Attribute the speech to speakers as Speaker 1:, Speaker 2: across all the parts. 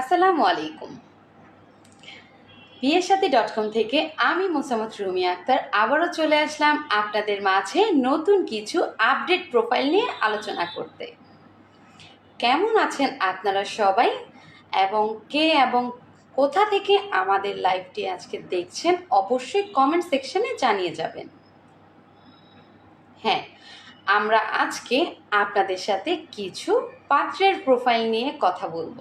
Speaker 1: আসসালামু আলাইকুম। বিয়ের সাথে ডট কম থেকে আমি মোসামত রুমি আক্তার আবারও চলে আসলাম আপনাদের মাঝে নতুন কিছু আপডেট প্রোফাইল নিয়ে আলোচনা করতে। কেমন আছেন আপনারা সবাই? এবং কে এবং কোথা থেকে আমাদের লাইভটি আজকে দেখছেন অবশ্যই কমেন্ট সেকশনে জানিয়ে যাবেন। হ্যাঁ আমরা আজকে আপনাদের সাথে কিছু পাত্রের প্রোফাইল নিয়ে কথা বলব।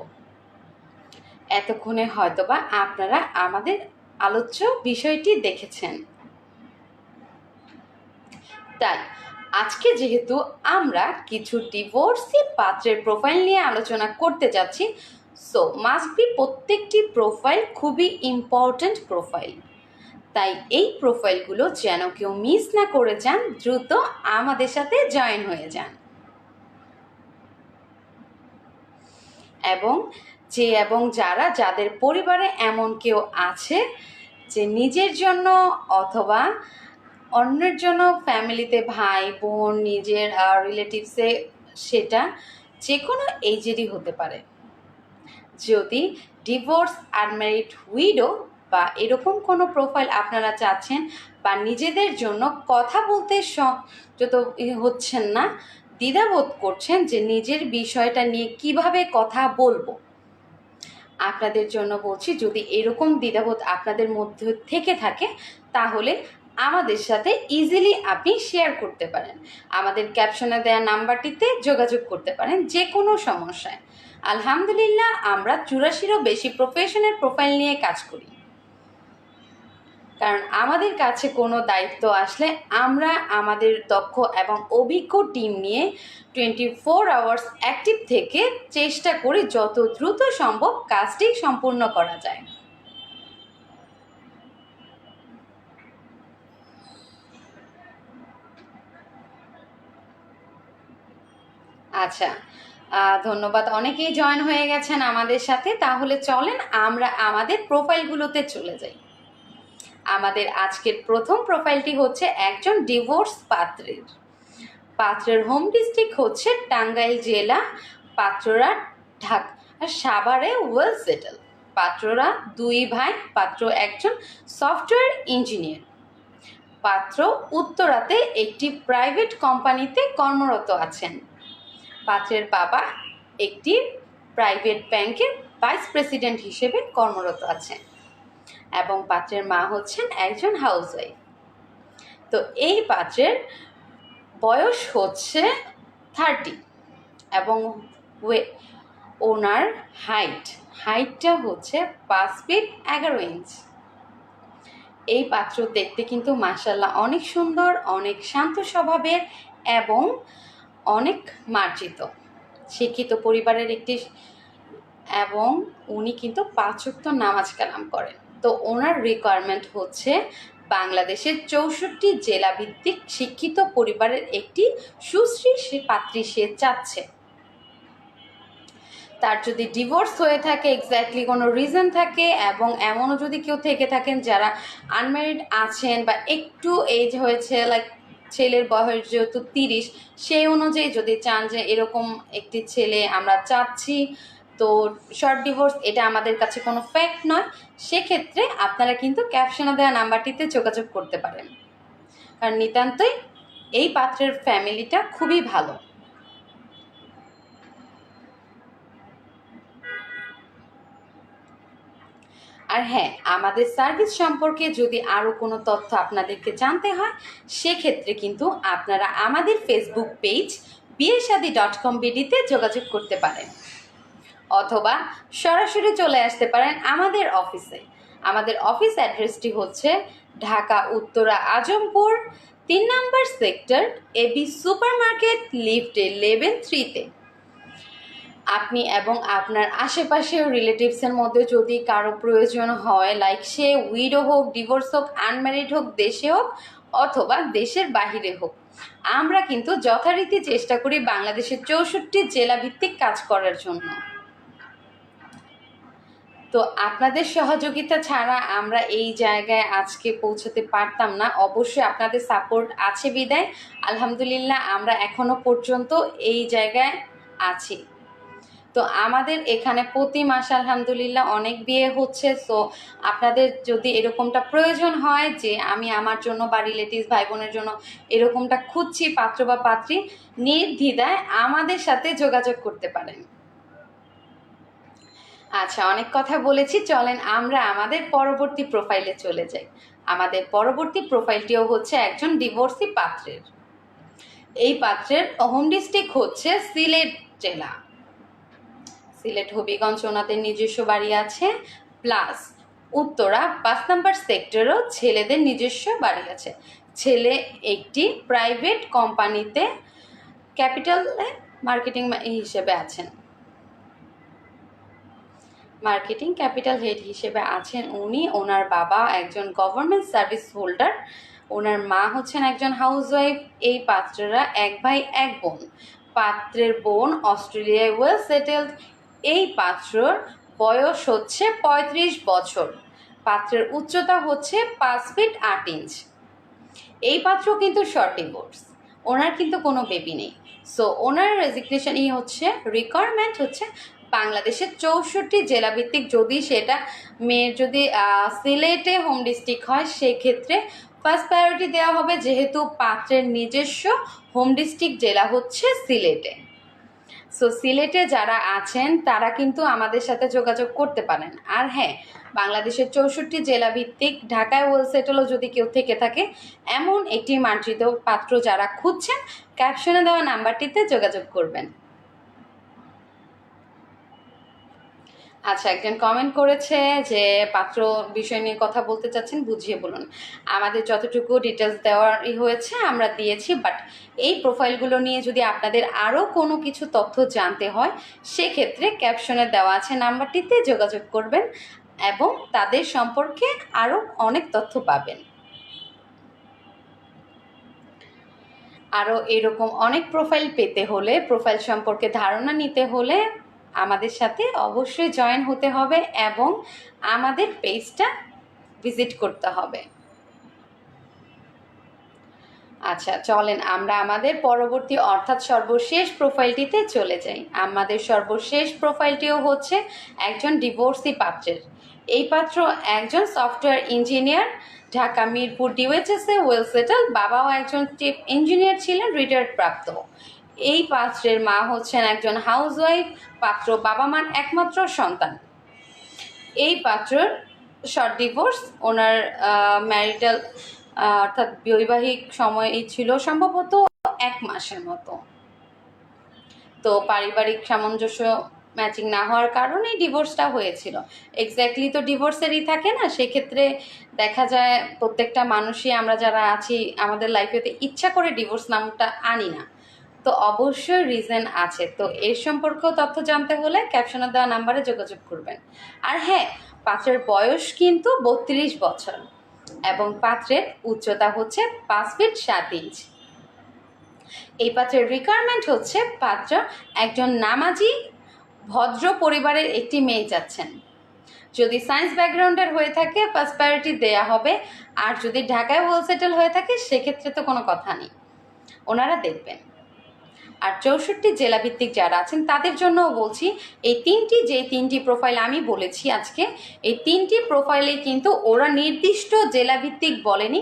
Speaker 1: এতক্ষণে হয়তোবা আপনারা আমাদের আলোচ্য বিষয়টি দেখেছেন। তাই, আজকে যেহেতু আমরা কিছু ডিভোর্সি পাত্রের প্রোফাইল নিয়ে আলোচনা করতে যাচ্ছি সো মাস্ট বি প্রত্যেকটি প্রোফাইল খুবই ইম্পর্ট্যান্ট প্রোফাইল তাই এই প্রোফাইলগুলো যেন কেউ মিস না করে যান, দ্রুত আমাদের সাথে জয়েন হয়ে যান। এবং যে এবং যারা, যাদের পরিবারে এমন কেউ আছে যে নিজের জন্য অথবা অন্যের জন্য ফ্যামিলিতে ভাই, বোন, নিজের রিলেটিভসে সেটা যে কোনো এইজেরই হতে পারে। যদি ডিভোর্স আনম্যারিড উইডো বা এরকম কোনো প্রোফাইল আপনারা চাচ্ছেন বা নিজেদের জন্য কথা বলতে যত হচ্ছেন না, দ্বিধাবোধ করছেন যে নিজের বিষয়টা নিয়ে কীভাবে কথা বলব। আপনাদের জন্য বলছি, যদি এরকম দ্বিধাবোধ আপনাদের মধ্যে থেকে থাকে, তাহলে আমাদের সাথে ইজিলি আপনি শেয়ার করতে পারেন। আমাদের ক্যাপশনে দেওয়া নাম্বারটিতে যোগাযোগ করতে পারেন যে কোনো সমস্যায়। আলহামদুলিল্লাহ, আমরা চুরাশিরও বেশি প্রফেশনের প্রোফাইল নিয়ে কাজ করি। কারণ আমাদের কাছে কোনো দায়িত্ব আসলে আমরা আমাদের দক্ষ এবং অভিজ্ঞ টিম নিয়ে টোয়েন্টি ফোর আওয়ার্স অ্যাক্টিভ থেকে চেষ্টা করি যত দ্রুত সম্ভব কাজটি সম্পূর্ণ করা যায়। আচ্ছা ধন্যবাদ। অনেকেই জয়েন হয়ে গেছেন আমাদের সাথে, তাহলে চলেন আমরা আমাদের প্রোফাইলগুলোতে চলে যাই। আমাদের আজকের প্রথম প্রোফাইলটি হচ্ছে একজন ডিভোর্স পাত্রের। পাত্রের হোম ডিস্ট্রিক্ট হচ্ছে টাঙ্গাইল জেলা, পাত্ররা ঢাকা সাভারে ওয়েল সেটেল পাত্ররা দুই ভাই, পাত্র একজন সফটওয়্যার ইঞ্জিনিয়ার পাত্র উত্তরাতে একটি প্রাইভেট কোম্পানিতে কর্মরত আছেন। পাত্রের বাবা একটি প্রাইভেট ব্যাংকের ভাইস প্রেসিডেন্ট হিসেবে কর্মরত আছেন। এবং পাত্রের মা হচ্ছেন একজন হাউসওয়াইফ তো এই পাত্রের বয়স হচ্ছে থার্টি এবং ওনার হাইট হাইটটা হচ্ছে পাঁচ ফিট এগারো ইঞ্চ এই পাত্র দেখতে কিন্তু মাসাল্লাহ অনেক সুন্দর, অনেক শান্ত স্বভাবের এবং অনেক মার্জিত। শিক্ষিত পরিবারের একটি এবং উনি কিন্তু পাঁচক্ত নামাজ কালাম করেন। তো ওনার রিকোয়ারমেন্ট হচ্ছে বাংলাদেশের চৌষট্টি জেলাভিত্তিক শিক্ষিত পরিবারের একটি সুশ্রী সে পাত্রী সে চাচ্ছে। তার যদি ডিভোর্স হয়ে থাকে এক্স্যাক্টলি কোনো রিজন থাকে এবং এমনও যদি কেউ থেকে থাকেন যারা আনম্যারিড আছেন বা একটু এজ হয়েছে লাইক ছেলের বয়স যেহেতু তিরিশ, সেই অনুযায়ী যদি চান যে এরকম একটি ছেলে আমরা চাচ্ছি তো শর্ট ডিভোর্স এটা আমাদের কাছে কোনো ফ্যাক্ট নয়। সেক্ষেত্রে আপনারা কিন্তু ক্যাপশনে দেওয়া নাম্বারটিতে যোগাযোগ করতে পারেন। কারণ নিতান্তই এই পাত্রের ফ্যামিলিটা খুবই ভালো। আর হ্যাঁ আমাদের সার্ভিস সম্পর্কে যদি আরও কোনো তথ্য আপনাদেরকে জানতে হয়, সেক্ষেত্রে কিন্তু আপনারা আমাদের Facebook page Biyesadi dot com বিডিতে যোগাযোগ করতে পারেন। অথবা সরাসরি চলে আসতে পারেন আমাদের অফিসে। আমাদের অফিস অ্যাড্রেসটি হচ্ছে ঢাকা, উত্তরা, আজমপুর, তিন number sector AB super market লিফটে লেভেল থ্রিতে। আপনি এবং আপনার আশেপাশের রিলেটিভসের মধ্যে যদি কারও প্রয়োজন হয় লাইক সে উইডো হোক ডিভোর্স হোক আনম্যারিড হোক, দেশে হোক, অথবা দেশের বাহিরে হোক, আমরা কিন্তু যথারীতি চেষ্টা করি বাংলাদেশের চৌষট্টি জেলা ভিত্তিক কাজ করার জন্য। তো আপনাদের সহযোগিতা ছাড়া আমরা এই জায়গায় আজকে পৌঁছাতে পারতাম না। অবশ্যই আপনাদের সাপোর্ট আছে বিদায়। আলহামদুলিল্লাহ আমরা এখনও পর্যন্ত এই জায়গায় আছি। তো আমাদের এখানে প্রতি মাসে আলহামদুলিল্লাহ অনেক বিয়ে হচ্ছে। সো আপনাদের যদি এরকমটা প্রয়োজন হয় যে আমি আমার জন্য বা রিলেটিভস ভাই বোনের জন্য এরকমটা খুঁজছি, পাত্র বা পাত্রী, নির্দ্বিধায় আমাদের সাথে যোগাযোগ করতে পারেন। আচ্ছা অনেক কথা বলেছি, চলেন আমরা আমাদের পরবর্তী প্রোফাইলে চলে যাই। আমাদের পরবর্তী প্রোফাইলটিও হচ্ছে একজন ডিভোর্সি পাত্রের। এই পাত্রের হোম ডিস্ট্রিক্ট হচ্ছে সিলেট জেলা। সিলেট হবিগঞ্জ ওনাদের নিজস্ব বাড়ি আছে প্লাস উত্তরা পাঁচ নাম্বার সেক্টরেও ছেলেদের নিজস্ব বাড়ি আছে। ছেলে একটি প্রাইভেট কোম্পানিতে ক্যাপিটালে মার্কেটিং হিসেবে আছেন। মার্কেটিং ক্যাপিটাল হেড হিসেবে আছেন উনি। ওনার বাবা একজন গভর্নমেন্ট সার্ভিস হোল্ডার ওনার মা হচ্ছেন একজন হাউসওয়াইফ এই পাত্ররা এক ভাই, এক বোন। পাত্রের বোন অস্ট্রেলিয়ায় ওয়েল সেটেলড এই পাত্রর বয়স হচ্ছে পঁয়ত্রিশ বছর। পাত্রের উচ্চতা হচ্ছে পাঁচ ফিট আট ইঞ্চ এই পাত্র কিন্তু শর্ট ডিভোর্স ওনার কিন্তু কোনো বেবি নেই। সো ওনার রেজিগনেশন হচ্ছে রিকোয়ারমেন্ট হচ্ছে বাংলাদেশের চৌষট্টি জেলাভিত্তিক যদি সেটা মেয়ের যদি সিলেটে হোম ডিস্ট্রিক্ট হয়, সেক্ষেত্রে ফার্স্ট প্রায়োরিটি দেওয়া হবে যেহেতু পাত্রের নিজস্ব হোম ডিস্ট্রিক্ট জেলা হচ্ছে সিলেটে। সো সিলেটে যারা আছেন, তারা কিন্তু আমাদের সাথে যোগাযোগ করতে পারেন। আর হ্যাঁ বাংলাদেশের চৌষট্টি জেলা ভিত্তিক ঢাকায় ওয়েল যদি কেউ থেকে থাকে, এমন একটি মার্জিত পাত্র যারা খুঁজছেন, ক্যাপশনে দেওয়া নাম্বারটিতে যোগাযোগ করবেন। আচ্ছা একজন কমেন্ট করেছে যে পাত্র বিষয় নিয়ে কথা বলতে চাচ্ছেন, বুঝিয়ে বলুন। আমাদের যতটুকু ডিটেলস দেওয়ারই হয়েছে, আমরা দিয়েছি বাট এই প্রোফাইলগুলো নিয়ে যদি আপনাদের আরও কোনো কিছু তথ্য জানতে হয়, সেক্ষেত্রে ক্যাপশনে দেওয়া আছে নাম্বারটিতে যোগাযোগ করবেন এবং তাদের সম্পর্কে আরও অনেক তথ্য পাবেন। আরও এরকম অনেক প্রোফাইল পেতে হলে প্রোফাইল সম্পর্কে ধারণা নিতে হলে আমাদের সাথে অবশ্যই জয়েন হতে হবে এবং আমাদের পেজটা ভিজিট করতে হবে। আচ্ছা চলেন আমরা আমাদের পরবর্তী অর্থাৎ সর্বশেষ প্রোফাইলটিতে চলে যাই। আমাদের সর্বশেষ প্রোফাইলটিও হচ্ছে একজন ডিভোর্সি পাত্রের। এই পাত্র একজন সফটওয়্যার ইঞ্জিনিয়ার ঢাকা মিরপুর ডিওএইচএসে ওয়েল সেটেল বাবাও একজন চিফ ইঞ্জিনিয়ার ছিলেন রিটায়ার্ড প্রাপ্ত। এই পাত্রের মা হচ্ছেন একজন হাউসওয়াইফ, পাত্র বাবা মার একমাত্র সন্তান। এই পাত্রর শর্ট ডিভোর্স, ওনার ম্যারিটাল অর্থাৎ বৈবাহিক সময় ছিল সম্ভবত এক মাসের মতো। তো পারিবারিক সামঞ্জস্য ম্যাচিং না হওয়ার কারণেই ডিভোর্সটা হয়েছিল। এক্স্যাক্টলি তো ডিভোর্সেরই থাকে না, সেক্ষেত্রে দেখা যায় প্রত্যেকটা মানুষই, আমরা যারা আছি, আমাদের লাইফেতে ইচ্ছা করে ডিভোর্স নামটা আনি না। তো অবশ্যই রিজন আছে। তো এর সম্পর্কেও তথ্য জানতে হলে ক্যাপশনে দেওয়া নাম্বারে যোগাযোগ করবেন। আর হ্যাঁ পাত্রের বয়স কিন্তু বত্রিশ বছর এবং পাত্রের উচ্চতা হচ্ছে পাঁচ ফিট সাত ইঞ্চ এই পাত্রের রিকোয়ারমেন্ট হচ্ছে পাত্র একজন নামাজি, ভদ্র পরিবারের একটি মেয়ে যাচ্ছেন। যদি সায়েন্স ব্যাকগ্রাউন্ডের হয়ে থাকে ফার্স্ট প্রায়োরিটি দেয়া হবে। আর যদি ঢাকায় হোলসেটেল হয়ে থাকে, সেক্ষেত্রে তো কোনো কথা নেই। ওনারা দেখবেন। আর চৌষট্টি জেলাভিত্তিক যারা আছেন, তাদের জন্যও বলছি, এই তিনটি যে তিনটি প্রোফাইল আমি বলেছি আজকে, এই তিনটি প্রোফাইলে কিন্তু ওরা নির্দিষ্ট জেলাভিত্তিক বলেনি,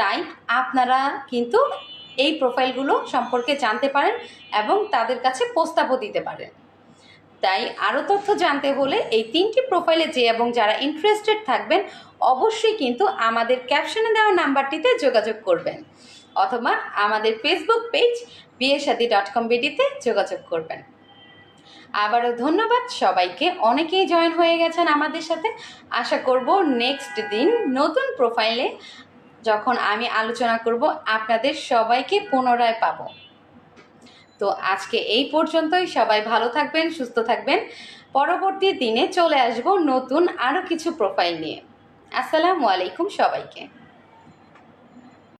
Speaker 1: তাই আপনারা কিন্তু এই প্রোফাইলগুলো সম্পর্কে জানতে পারেন এবং তাদের কাছে প্রস্তাবও দিতে পারেন। তাই আরও তথ্য জানতে হলে এই তিনটি প্রোফাইলে যে এবং যারা ইন্টারেস্টেড থাকবেন, অবশ্যই কিন্তু আমাদের ক্যাপশনে দেওয়া নাম্বারটিতে যোগাযোগ করবেন। অথবা আমাদের Facebook page Biyesadi dot com বিডিতে যোগাযোগ করবেন। আবারও ধন্যবাদ, সবাইকে। অনেকেই জয়েন হয়ে গেছেন আমাদের সাথে। আশা করব নেক্সট দিন নতুন প্রোফাইলে যখন আমি আলোচনা করব, আপনাদের সবাইকে পুনরায় পাব। তো আজকে এই পর্যন্তই। সবাই ভালো থাকবেন, সুস্থ থাকবেন। পরবর্তী দিনে চলে আসব নতুন আরও কিছু প্রোফাইল নিয়ে। আসসালামু আলাইকুম সবাইকে।